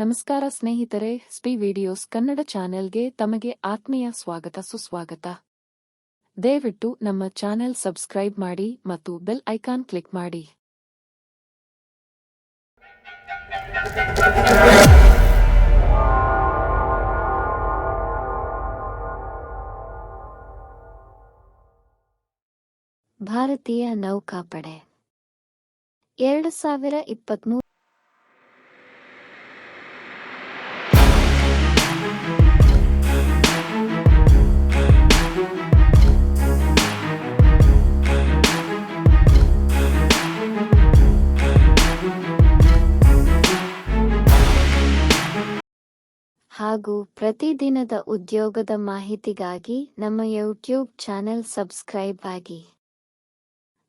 ನಮಸ್ಕಾರ ಸ್ನೇಹಿತರೆ, ಸ್ಪಿ ವಿಡಿಯೋಸ್ ಕನ್ನಡ ಚಾನೆಲ್ಗೆ ತಮಗೆ ಆತ್ಮೀಯ ಸ್ವಾಗತ ಸುಸ್ವಾಗತ. ದಯವಿಟ್ಟು ನಮ್ಮ ಚಾನೆಲ್ ಸಬ್ಸ್ಕ್ರೈಬ್ ಮಾಡಿ ಮತ್ತು ಬೆಲ್ ಐಕಾನ್ ಕ್ಲಿಕ್ ಮಾಡಿ. ಭಾರತೀಯ ನೌಕಾಪಡೆ. ಎರಡು ಸಾವಿರ ಇಪ್ಪತ್ಮೂರು ಹಾಗೂ ಪ್ರತಿದಿನದ ಉದ್ಯೋಗದ ಮಾಹಿತಿಗಾಗಿ ನಮ್ಮ ಯೂಟ್ಯೂಬ್ ಚಾನೆಲ್ ಸಬ್ಸ್ಕ್ರೈಬ್ ಆಗಿ.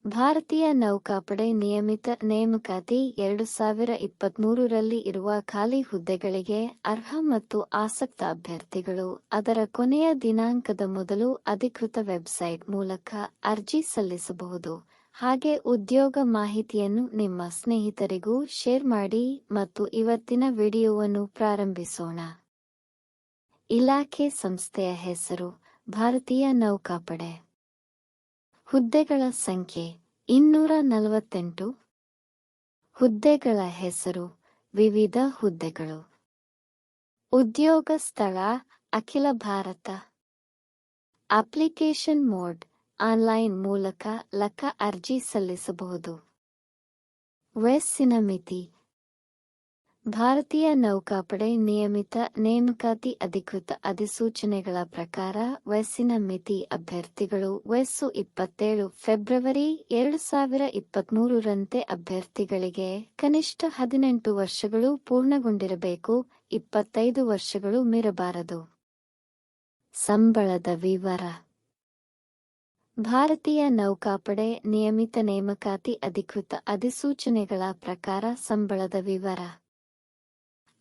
ಭಾರತೀಯ ನೌಕಾಪಡೆ ನಿಯಮಿತ ನೇಮಕಾತಿ ಎರಡು ಸಾವಿರ ಇಪ್ಪತ್ಮೂರರಲ್ಲಿ ಇರುವ ಖಾಲಿ ಹುದ್ದೆಗಳಿಗೆ ಅರ್ಹ ಮತ್ತು ಆಸಕ್ತ ಅಭ್ಯರ್ಥಿಗಳು ಅದರ ಕೊನೆಯ ದಿನಾಂಕದ ಮೊದಲು ಅಧಿಕೃತ ವೆಬ್ಸೈಟ್ ಮೂಲಕ ಅರ್ಜಿ ಸಲ್ಲಿಸಬಹುದು. ಹಾಗೆ ಉದ್ಯೋಗ ಮಾಹಿತಿಯನ್ನು ನಿಮ್ಮ ಸ್ನೇಹಿತರಿಗೂ ಶೇರ್ ಮಾಡಿ ಮತ್ತು ಇವತ್ತಿನ ವಿಡಿಯೋವನ್ನು ಪ್ರಾರಂಭಿಸೋಣ. ಇಲಾಖೆ ಸಂಸ್ಥೆಯ ಹೆಸರು ಭಾರತೀಯ ನೌಕಾಪಡೆ. ಹುದ್ದೆಗಳ ಸಂಖ್ಯೆ ಇನ್ನೂರ ನಲವತ್ತೆಂಟು. ಹುದ್ದೆಗಳ ಹೆಸರು ವಿವಿಧ ಹುದ್ದೆಗಳು. ಉದ್ಯೋಗ ಸ್ಥಳ ಅಖಿಲ ಭಾರತ. ಅಪ್ಲಿಕೇಶನ್ ಮೋಡ್ ಆನ್ಲೈನ್ ಮೂಲಕ ಲಕ ಅರ್ಜಿ ಸಲ್ಲಿಸಬಹುದು. ವಯಸ್ಸಿನ ಮಿತಿ ಭಾರತೀಯ ನೌಕಾಪಡೆ ನಿಯಮಿತ ನೇಮಕಾತಿ ಅಧಿಕೃತ ಅಧಿಸೂಚನೆಗಳ ಪ್ರಕಾರ ವಯಸ್ಸಿನ ಮಿತಿ ಅಭ್ಯರ್ಥಿಗಳು ವಯಸ್ಸು ಇಪ್ಪತ್ತೇಳು ಫೆಬ್ರವರಿ ಎರಡು ಸಾವಿರ ಇಪ್ಪತ್ಮೂರರಂತೆ ಅಭ್ಯರ್ಥಿಗಳಿಗೆ ಕನಿಷ್ಠ ಹದಿನೆಂಟು ವರ್ಷಗಳು ಪೂರ್ಣಗೊಂಡಿರಬೇಕು, ಇಪ್ಪತ್ತೈದು ವರ್ಷಗಳು ಮೀರಬಾರದು. ಸಂಬಳದ ವಿವರ. ಭಾರತೀಯ ನೌಕಾಪಡೆ ನಿಯಮಿತ ನೇಮಕಾತಿ ಅಧಿಕೃತ ಅಧಿಸೂಚನೆಗಳ ಪ್ರಕಾರ ಸಂಬಳದ ವಿವರ.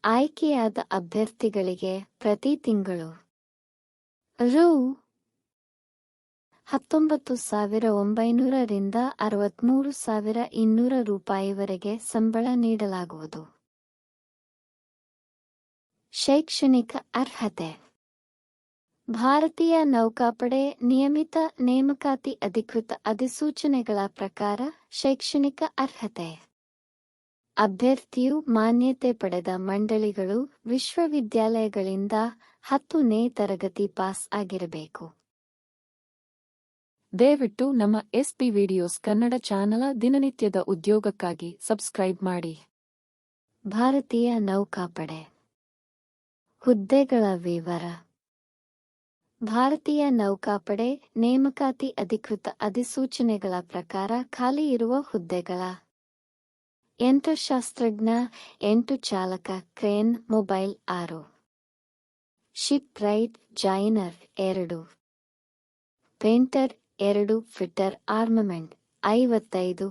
ಆಯ್ಕೆಯಾದ ಅಭ್ಯರ್ಥಿಗಳಿಗೆ ಪ್ರತಿ ತಿಂಗಳು. ರು. ಹತ್ತೊಂಬತ್ತು ಸಾವಿರ ಒಂಬೈನೂರರಿಂದ ಅರವತ್ತ್ಮೂರು ಸಾವಿರ ಇನ್ನೂರ ರೂಪಾಯಿವರೆಗೆ ಸಂಬಳ ನೀಡಲಾಗುವುದು. ಶೈಕ್ಷಣಿಕ ಅರ್ಹತೆ. ಭಾರತೀಯ ನೌಕಾಪಡೆ ನಿಯಮಿತ ನೇಮಕಾತಿ ಅಧಿಕೃತ ಅಧಿಸೂಚನೆಗಳ ಪ್ರಕಾರ ಶೈಕ್ಷಣಿಕ ಅರ್ಹತೆ. ಅಭ್ಯರ್ಥಿಯು ಮಾನ್ಯತೆ ಪಡೆದ ಮಂಡಳಿಗಳು ವಿಶ್ವವಿದ್ಯಾಲಯಗಳಿಂದ ಹತ್ತನೇ ತರಗತಿ ಪಾಸ್ ಆಗಿರಬೇಕು. ದಯವಿಟ್ಟು ನಮ್ಮ ಎಸ್ಪಿ ವಿಡಿಯೋಸ್ ಕನ್ನಡ ಚಾನಲ ದಿನನಿತ್ಯದ ಉದ್ಯೋಗಕ್ಕಾಗಿ ಸಬ್ಸ್ಕ್ರೈಬ್ ಮಾಡಿ. ಭಾರತೀಯ ನೌಕಾಪಡೆ. ಹುದ್ದೆಗಳ ವಿವರ. ಭಾರತೀಯ ನೌಕಾಪಡೆ ನೇಮಕಾತಿ ಅಧಿಕೃತ ಅಧಿಸೂಚನೆಗಳ ಪ್ರಕಾರ ಖಾಲಿ ಇರುವ ಹುದ್ದೆಗಳ ಯಂತ್ರಶಾಸ್ತ್ರಜ್ಞ ಎಂಟು ಚಾಲಕ ಕ್ರೇನ್ ಮೊಬೈಲ್ ಆರು ಶಿಪ್ ರೈಟ್ ಜೈನರ್ ಎರಡು ಪೇಂಟರ್ ಎರಡು ಫಿಟ್ಟರ್ ಆರ್ಮಮೆಂಟ್ ಐವತ್ತೈದು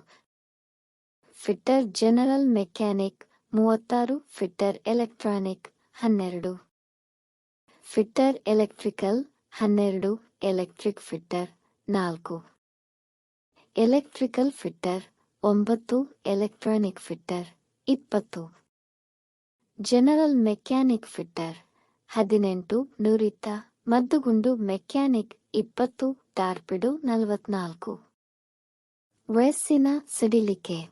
ಫಿಟ್ಟರ್ ಜನರಲ್ ಮೆಕ್ಯಾನಿಕ್ ಮೂವತ್ತಾರು ಫಿಟ್ಟರ್ ಎಲೆಕ್ಟ್ರಾನಿಕ್ ಹನ್ನೆರಡು ಫಿಟ್ಟರ್ ಎಲೆಕ್ಟ್ರಿಕಲ್ ಹನ್ನೆರಡು ಎಲೆಕ್ಟ್ರಿಕ್ ಫಿಟ್ಟರ್ ನಾಲ್ಕು ಎಲೆಕ್ಟ್ರಿಕಲ್ ಫಿಟ್ಟರ್ ಒಂಬತ್ತು ಎಲೆಕ್ಟ್ರಾನಿಕ್ ಫಿಟ್ಟರ್ ಇಪ್ಪತ್ತು. ಜನರಲ್ ಮೆಕ್ಯಾನಿಕ್ ಫಿಟ್ಟರ್ ಹದಿನೆಂಟು ನುರಿತ, ಮದ್ದುಗುಂಡು ಮೆಕ್ಯಾನಿಕ್ ಇಪ್ಪತ್ತು, ಟಾರ್ಪಿಡೋ ನಲವತ್ನಾಲ್ಕು. ವಯಸ್ಸಿನ ಸಿಡಿಲಿಕೆ.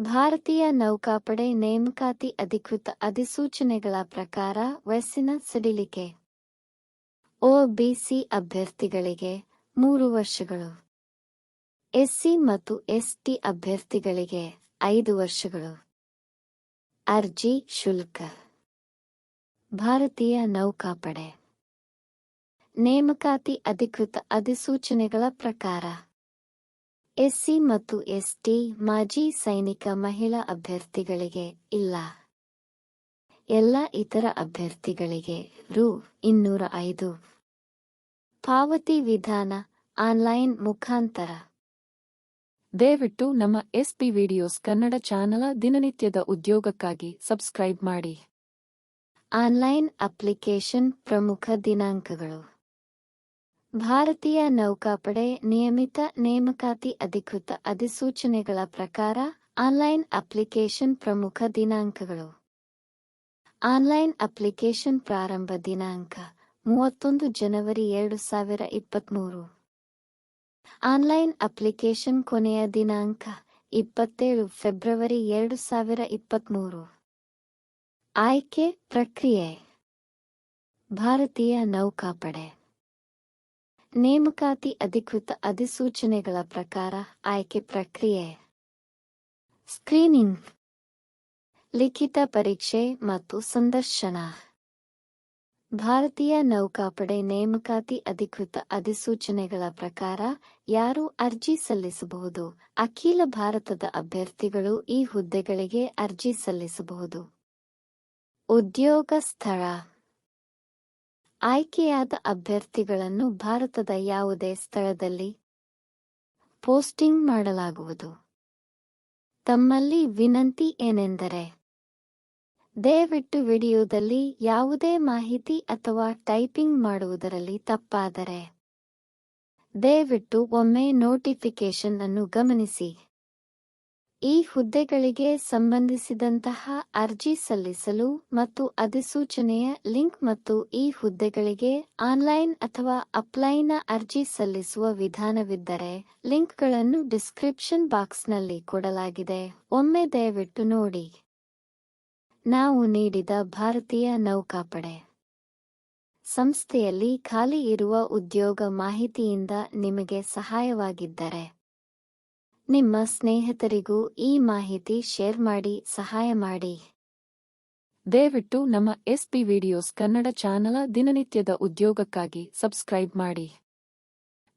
ಭಾರತೀಯ ನೌಕಾಪಡೆ ನೇಮಕಾತಿ ಅಧಿಕೃತ ಅಧಿಸೂಚನೆಗಳ ಪ್ರಕಾರ ವಯಸ್ಸಿನ ಸಿಡಿಲಿಕೆ. ಒಬಿಸಿ ಅಭ್ಯರ್ಥಿಗಳಿಗೆ ಮೂರು ವರ್ಷಗಳು. ಎಸ್ಸಿ ಮತ್ತು ಎಸ್ಟಿ ಅಭ್ಯರ್ಥಿಗಳಿಗೆ ಐದು ವರ್ಷಗಳು. ಅರ್ಜಿ ಶುಲ್ಕ. ಭಾರತೀಯ ನೌಕಾಪಡೆ. ನೇಮಕಾತಿ ಅಧಿಕೃತ ಅಧಿಸೂಚನೆಗಳ ಪ್ರಕಾರ. ಎಸ್ಸಿ ಮತ್ತು ಎಸ್ಟಿ ಮಾಜಿ ಸೈನಿಕ ಮಹಿಳಾ ಅಭ್ಯರ್ಥಿಗಳಿಗೆ ಇಲ್ಲ. ಎಲ್ಲ ಇತರ ಅಭ್ಯರ್ಥಿಗಳಿಗೆ ರು ಇನ್ನೂರ ಐದು. ಪಾವತಿ ವಿಧಾನ ಆನ್ಲೈನ್ ಮುಖಾಂತರ. ದಯವಿಟ್ಟು ನಮ್ಮ ಎಸ್ಪಿ ವಿಡಿಯೋಸ್ ಕನ್ನಡ ಚಾನಲ ದಿನನಿತ್ಯದ ಉದ್ಯೋಗಕ್ಕಾಗಿ ಸಬ್ಸ್ಕ್ರೈಬ್ ಮಾಡಿ. ಆನ್ಲೈನ್ ಅಪ್ಲಿಕೇಶನ್ ಪ್ರಮುಖ ದಿನಾಂಕಗಳು. ಭಾರತೀಯ ನೌಕಾಪಡೆ ನಿಯಮಿತ ನೇಮಕಾತಿ ಅಧಿಕೃತ ಅಧಿಸೂಚನೆಗಳ ಪ್ರಕಾರ ಆನ್ಲೈನ್ ಅಪ್ಲಿಕೇಶನ್ ಪ್ರಮುಖ ದಿನಾಂಕಗಳು. ಆನ್ಲೈನ್ ಅಪ್ಲಿಕೇಶನ್ ಪ್ರಾರಂಭ ದಿನಾಂಕ ಮೂವತ್ತೊಂದು ಜನವರಿ ಎರಡು ಸಾವಿರ ಇಪ್ಪತ್ಮೂರು. ಆನ್ಲೈನ್ ಅಪ್ಲಿಕೇಶನ್ ಕೊನೆಯ ದಿನಾಂಕ ಇಪ್ಪತ್ತೇಳು ಫೆಬ್ರವರಿ ಎರಡು ಸಾವಿರ ಇಪ್ಪತ್ಮೂರು. ಆಯ್ಕೆ ಪ್ರಕ್ರಿಯೆ. ಭಾರತೀಯ ನೌಕಾಪಡೆ. ನೇಮಕಾತಿ ಅಧಿಕೃತ ಅಧಿಸೂಚನೆಗಳ ಪ್ರಕಾರ ಆಯ್ಕೆ ಪ್ರಕ್ರಿಯೆ. ಸ್ಕ್ರೀನಿಂಗ್. ಲಿಖಿತ ಪರೀಕ್ಷೆ ಮತ್ತು ಸಂದರ್ಶನ. ಭಾರತೀಯ ನೌಕಾಪಡೆ ನೇಮಕಾತಿ ಅಧಿಕೃತ ಅಧಿಸೂಚನೆಗಳ ಪ್ರಕಾರ ಯಾರು ಅರ್ಜಿ ಸಲ್ಲಿಸಬಹುದು? ಅಖಿಲ ಭಾರತದ ಅಭ್ಯರ್ಥಿಗಳು ಈ ಹುದ್ದೆಗಳಿಗೆ ಅರ್ಜಿ ಸಲ್ಲಿಸಬಹುದು. ಉದ್ಯೋಗ ಸ್ಥಳ. ಆಯ್ಕೆಯಾದ ಅಭ್ಯರ್ಥಿಗಳನ್ನು ಭಾರತದ ಯಾವುದೇ ಸ್ಥಳದಲ್ಲಿ ಪೋಸ್ಟಿಂಗ್ ಮಾಡಲಾಗುವುದು. ತಮ್ಮಲ್ಲಿ ವಿನಂತಿ ಏನೆಂದರೆ ದಯವಿಟ್ಟು ವಿಡಿಯೋದಲ್ಲಿ ಯಾವುದೇ ಮಾಹಿತಿ ಅಥವಾ ಟೈಪಿಂಗ್ ಮಾಡುವುದರಲ್ಲಿ ತಪ್ಪಾದರೆ ದಯವಿಟ್ಟು ಒಮ್ಮೆ ನೋಟಿಫಿಕೇಶನ್ ಅನ್ನು ಗಮನಿಸಿ. ಈ ಹುದ್ದೆಗಳಿಗೆ ಸಂಬಂಧಿಸಿದಂತಹ ಅರ್ಜಿ ಸಲ್ಲಿಸಲು ಮತ್ತು ಅಧಿಸೂಚನೆಯ ಲಿಂಕ್ ಮತ್ತು ಈ ಹುದ್ದೆಗಳಿಗೆ ಆನ್ಲೈನ್ ಅಥವಾ ಅಪ್ಲೈನ ಅರ್ಜಿ ಸಲ್ಲಿಸುವ ವಿಧಾನವಿದ್ದರೆ ಲಿಂಕ್ಗಳನ್ನು ಡಿಸ್ಕ್ರಿಪ್ಷನ್ ಬಾಕ್ಸ್ನಲ್ಲಿ ಕೊಡಲಾಗಿದೆ. ಒಮ್ಮೆ ದಯವಿಟ್ಟು ನೋಡಿ. ನಾವು ನೀಡಿದ ಭಾರತೀಯ ನೌಕಾಪಡೆ. ಸಂಸ್ಥೆಯಲ್ಲಿ ಖಾಲಿ ಇರುವ ಉದ್ಯೋಗ ಮಾಹಿತಿಯಿಂದ ನಿಮಗೆ ಸಹಾಯವಾಗಿದ್ದರೆ. ನಿಮ್ಮ ಸ್ನೇಹಿತರಿಗೂ ಈ ಮಾಹಿತಿ ಶೇರ್ ಮಾಡಿ ಸಹಾಯ ಮಾಡಿ. ದಯವಿಟ್ಟು ನಮ್ಮ ಎಸ್ಪಿ ವಿಡಿಯೋಸ್ ಕನ್ನಡ ಚಾನಲ ದಿನನಿತ್ಯದ ಉದ್ಯೋಗಕ್ಕಾಗಿ ಸಬ್ಸ್ಕ್ರೈಬ್ ಮಾಡಿ.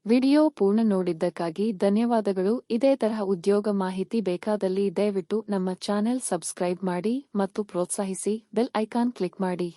ವಿಡಿಯೋ ಪೂರ್ಣ ನೋಡಿದ್ದಕ್ಕಾಗಿ ಧನ್ಯವಾದಗಳು. ಇದೇ ತರಹ ಉದ್ಯೋಗ ಮಾಹಿತಿ ಬೇಕಾದಲ್ಲಿ ದಯವಿಟ್ಟು ನಮ್ಮ ಚಾನೆಲ್ ಸಬ್ಸ್ಕ್ರೈಬ್ ಮಾಡಿ ಮತ್ತು ಪ್ರೋತ್ಸಾಹಿಸಿ ಬೆಲ್ ಐಕಾನ್ ಕ್ಲಿಕ್ ಮಾಡಿ.